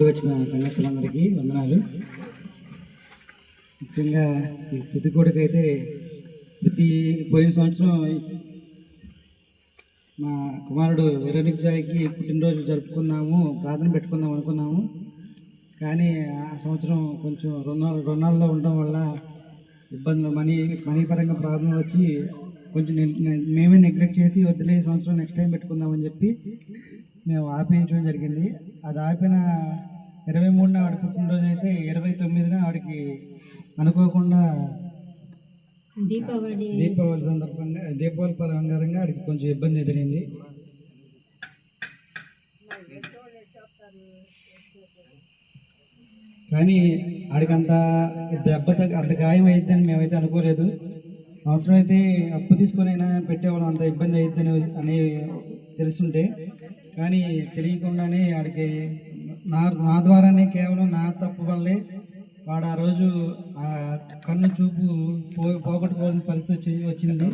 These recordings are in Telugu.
వచ్చిన సంగతులందరికీ వందనాలు. ముఖ్యంగా ఈ స్థుతి కొడుకైతే ప్రతి పోయిన సంవత్సరం మా కుమారుడు వెరోనిక్ జాయ్కి పుట్టినరోజు జరుపుకున్నాము ప్రార్థన పెట్టుకుందాం అనుకున్నాము. కానీ ఆ సంవత్సరం కొంచెం రుణాలు రుణాల్లో ఉండడం వల్ల ఇబ్బందులు మనీ మనీ పరంగా ప్రాబ్లం వచ్చి కొంచెం మేమే నెగ్లెక్ట్ చేసి వదిలే సంవత్సరం నెక్స్ట్ టైం పెట్టుకుందామని చెప్పి మేము ఆపించడం జరిగింది. అది ఆపిన ఇరవై మూడున ఆవిడ పుట్టినరోజు అయితే ఇరవై తొమ్మిదిన ఆవిడకి అనుకోకుండా దీపావళి. దీపావళి సందర్భంగా దీపావళి పరంగా ఆడికి కొంచెం ఇబ్బంది ఎదిరింది. కానీ ఆడికి అంత దెబ్బ తగ్గ అంత గాయం అయిద్దని మేమైతే అనుకోలేదు. అవసరమైతే అప్పు తీసుకొని అయినా పెట్టేవాళ్ళం అంత ఇబ్బంది అయిద్దని అని తెలుసుంటే కానీ తెలియకుండానే ఆడికి నా నా ద్వారానే కేవలం నా తప్పు వల్లే వాడు ఆ రోజు ఆ కన్ను చూపు పో పోగొట్టుకోవాల్సిన పరిస్థితి వచ్చి వచ్చింది.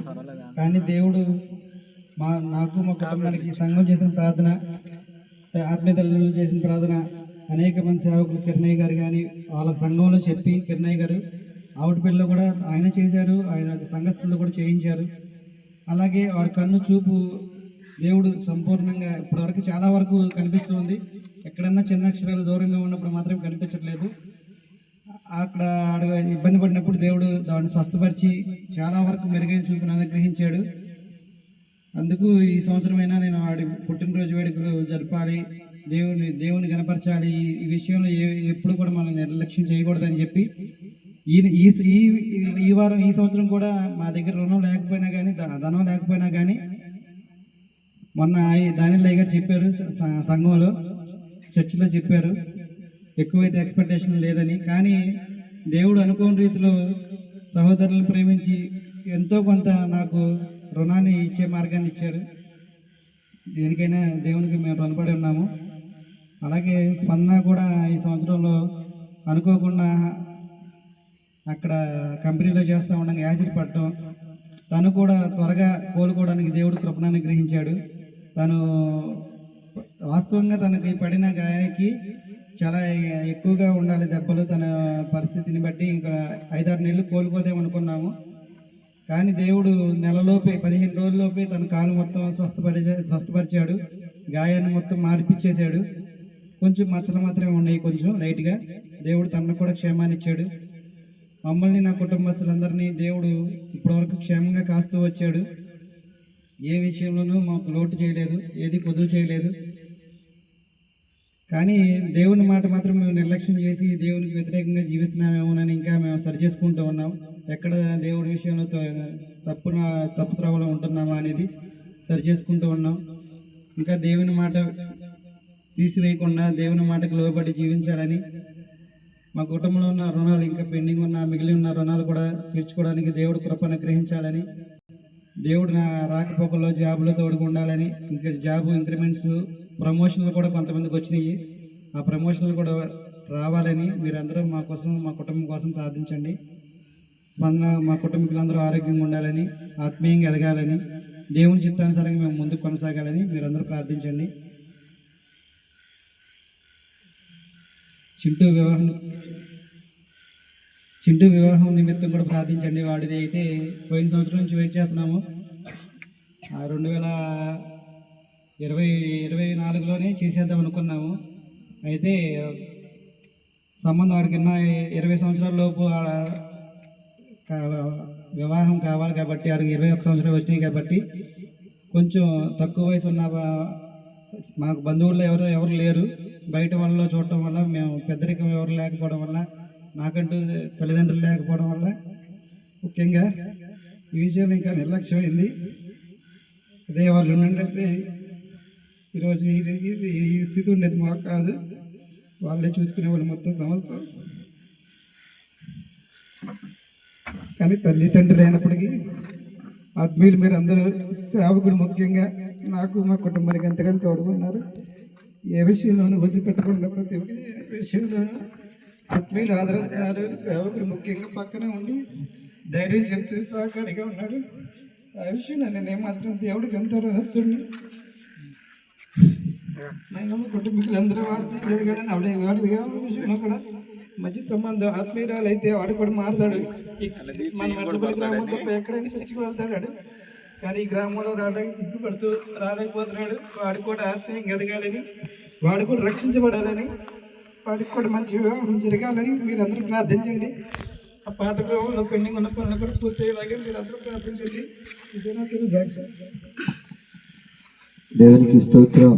కానీ దేవుడు మా నాకు మా కుటుంబానికి సంఘం చేసిన ప్రార్థన ఆత్మీయ తల్లిదండ్రులు చేసిన ప్రార్థన అనేక మంది సేవకులు కిరణయ్య గారు కానీ వాళ్ళ సంఘంలో చెప్పి కిరణయ్య గారు ఆవిడ పిల్లలు కూడా ఆయన చేశారు ఆయన సంఘస్థులు కూడా చేయించారు. అలాగే వాడి కన్ను చూపు దేవుడు సంపూర్ణంగా ఇప్పటివరకు చాలా వరకు కనిపిస్తుంది. ఎక్కడన్నా చిన్న అక్షరాలు దూరంగా ఉన్నప్పుడు మాత్రం కనిపించట్లేదు. అక్కడ ఆడ ఇబ్బంది పడినప్పుడు దేవుడు దాన్ని స్వస్థపరిచి చాలా వరకు మెరుగైన చూపును అనుగ్రహించాడు. అందుకు ఈ సంవత్సరమైనా నేను ఆడి పుట్టినరోజు వేడుకలు జరపాలి దేవుని దేవుని కనపరచాలి ఈ- విషయంలో ఏ ఎప్పుడు కూడా మనం నిర్లక్ష్యం చేయకూడదని చెప్పి ఈ ఈ ఈ ఈ వారం ఈ సంవత్సరం కూడా మా దగ్గర రుణం లేకపోయినా కానీ ధనం లేకపోయినా కానీ మొన్న దానిలో గారు చెప్పారు సంఘంలో చర్చిలో చెప్పారు ఎక్కువైతే ఎక్స్పెక్టేషన్ లేదని. కానీ దేవుడు అనుకోని రీతిలో సహోదరులను ప్రేమించి ఎంతో కొంత నాకు రుణాన్ని ఇచ్చే మార్గాన్ని ఇచ్చారు. దేనికైనా దేవునికి మేము రుణపడి ఉన్నాము. అలాగే స్పందన కూడా ఈ సంవత్సరంలో అనుకోకుండా అక్కడ కంపెనీలో చేస్తూ ఉండగా యాసిడ్ పడటం తను కూడా త్వరగా కోలుకోవడానికి దేవుడు కృపణాన్ని గ్రహించాడు తను వాస్తవంగా తనకి పడిన గాయానికి చాలా ఎక్కువగా ఉండాలి దెబ్బలు తన పరిస్థితిని బట్టి. ఇంకా ఐదారు నెలలు కోలుకోదేమనుకున్నాము కానీ దేవుడు నెలలోపే పదిహేను రోజుల్లోపే తన కాలు మొత్తం స్వస్థపరిచే స్వస్థపరిచాడు. గాయాన్ని మొత్తం మార్పిచ్చేశాడు. కొంచెం మచ్చలు మాత్రమే ఉన్నాయి కొంచెం లైట్గా. దేవుడు తనకు కూడా క్షేమాన్ని ఇచ్చాడు. మమ్మల్ని నా కుటుంబస్తులందరినీ దేవుడు ఇప్పటివరకు క్షేమంగా కాస్తూ వచ్చాడు. ఏ విషయంలోనూ మాకు లోటు చేయలేదు ఏది కొదువు చేయలేదు. కానీ దేవుని మాట మాత్రం మేము నిర్లక్ష్యం చేసి దేవునికి వ్యతిరేకంగా జీవిస్తున్నామేమోనని ఇంకా మేము సరి చేసుకుంటూ ఉన్నాం. ఎక్కడ దేవుడి విషయంలో తప్పున తప్పు త్రవలో ఉంటున్నామా అనేది సరి చేసుకుంటూ ఉన్నాం. ఇంకా దేవుని మాట తీసివేయకుండా దేవుని మాటకు లోబడి జీవించాలని మా కుటుంబంలో ఉన్న రుణాలు ఇంకా పెండింగ్ ఉన్న మిగిలి ఉన్న రుణాలు కూడా తీర్చుకోవడానికి దేవుడు కృపను గ్రహించాలని దేవుడు నా రాకపోకల్లో జాబులో తోడుగా ఉండాలని ఇంకా జాబ్ ఇంక్రిమెంట్స్ ప్రమోషన్లు కూడా కొంతమందికి వచ్చినాయి. ఆ ప్రమోషన్లు కూడా రావాలని మీరందరూ మా కోసం మా కుటుంబం కోసం ప్రార్థించండి. స్పందన మా కుటుంబీకులందరూ ఆరోగ్యంగా ఉండాలని ఆత్మీయంగా ఎదగాలని దేవుని చిత్తానుసారంగా మేము ముందుకు కొనసాగాలని మీరందరూ ప్రార్థించండి. చింటూ వివాహం చింటూ వివాహం నిమిత్తం కూడా ప్రార్థించండి. వాడిది అయితే పోయిన సంవత్సరం నుంచి వెయిట్ చేస్తున్నాము. ఆ రెండు వేల ఇరవై ఇరవై నాలుగులోనే చేసేద్దాం అనుకున్నాము. అయితే సంబంధం వాడికి ఇరవై సంవత్సరాల లోపు ఆడ వివాహం కావాలి కాబట్టి వాడికి ఇరవై ఒక సంవత్సరాలు వచ్చినాయి కాబట్టి కొంచెం తక్కువ వయసు ఉన్న మాకు బంధువుల్లో ఎవరు ఎవరు లేరు. బయట వాళ్ళలో చూడటం వల్ల మేము పెద్దరికం ఎవరు లేకపోవడం వల్ల నాకంటూ తల్లిదండ్రులు లేకపోవడం వల్ల ముఖ్యంగా ఈ విషయంలో ఇంకా నిర్లక్ష్యమైంది. అదే వాళ్ళు ఉన్నట్లయితే ఈరోజు ఇది ఈ స్థితి ఉండేది మాకు కాదు. వాళ్ళే చూసుకునే వాళ్ళు మొత్తం సంవత్సరం. కానీ తల్లిదండ్రులు అయినప్పటికీ ఆత్మీయులు మీరు అందరూ సేవకుడు ముఖ్యంగా నాకు మా కుటుంబానికి ఎంతగానో తోడుకున్నారు ఏ విషయంలోనూ వదిలిపెట్టకుండా ప్రతి ఒక్క విషయంలోనూ ఆత్మీయులు ఆదరించారు సేవకుడు ముఖ్యంగా పక్కన ఉండి ధైర్యం చెప్తూ సహకారిగా ఉన్నాడు ఆ విషయంలో నేను ఏమాత్రం దేవుడికి ఎంతో రుణస్తుడిని నేను కుటుంబీకులందరూ వాడితే జరగాలని ఆవిడ వాడి వివాహం విషయంలో కూడా మంచి సంబంధం ఆత్మీయురాలు అయితే వాడు కూడా మారుతాడు. మన మట్లపల్లి గ్రామం తప్ప ఎక్కడైనా చర్చికి వెళ్తాడు. కానీ ఈ గ్రామంలో రావడానికి సిగ్గుపడుతూ రాలేకపోతున్నాడు. వాడు కూడా ఆత్మీయంగా ఎదగాలని వాడు కూడా రక్షించబడాలని వాడికి కూడా మంచి వివాహం జరగాలని మీరందరూ ప్రార్థించండి ఆ పాత గ్రహంలో పెండింగ్ ఉన్న పనులు కూడా పూర్తయ్యేలాగా మీరందరూ ప్రార్థించండి ఇదేనా నా చిరు దేవునికి స్తోత్రం.